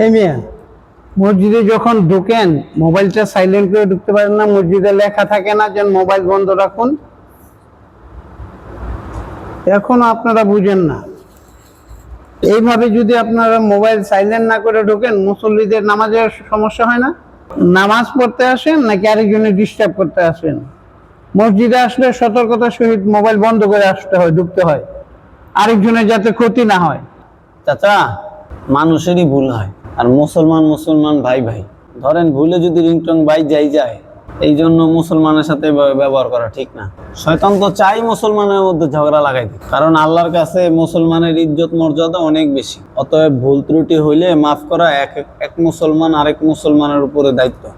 এই মিয়া মসজিদে যখন ঢুকেন, মোবাইলটা সাইলেন্ট করে ঢুকতে পারেন না, মসজিদে লেখা থাকে না যেন মোবাইল বন্ধ রাখুন। এখনও আপনারা বুঝেন না। এইভাবে যদি আপনারা মোবাইল সাইলেন্ট না করে ঢোকেন, মুসল্লিদের নামাজের সমস্যা হয় না? নামাজ পড়তে আসেন নাকি আরেকজনে ডিস্টার্ব করতে আসেন? মসজিদে আসলে সতর্কতার সহিত মোবাইল বন্ধ করে আসতে হয়, ঢুকতে হয়। আরেকজনের যাতে ক্ষতি না হয়। চাচা, মানুষেরই ভুল হয়। আর মুসলমান মুসলমান ভাই ভাই। ধরেন ভুলে যদি রিংটং বাই যাই যায়, এই জন্য মুসলমানের সাথে ব্যব- ব্যবহার করা ঠিক না। শয়তান তো চাই মুসলমানের মধ্যে ঝগড়া লাগাই দিতে কারণ আল্লাহর কাছে মুসলমানের ইজ্জত মর্যাদা অনেক বেশি। অতএব ভুল ত্রুটি হইলে মাফ করা এক এক মুসলমান আরেক মুসলমানের উপরে দায়িত্ব।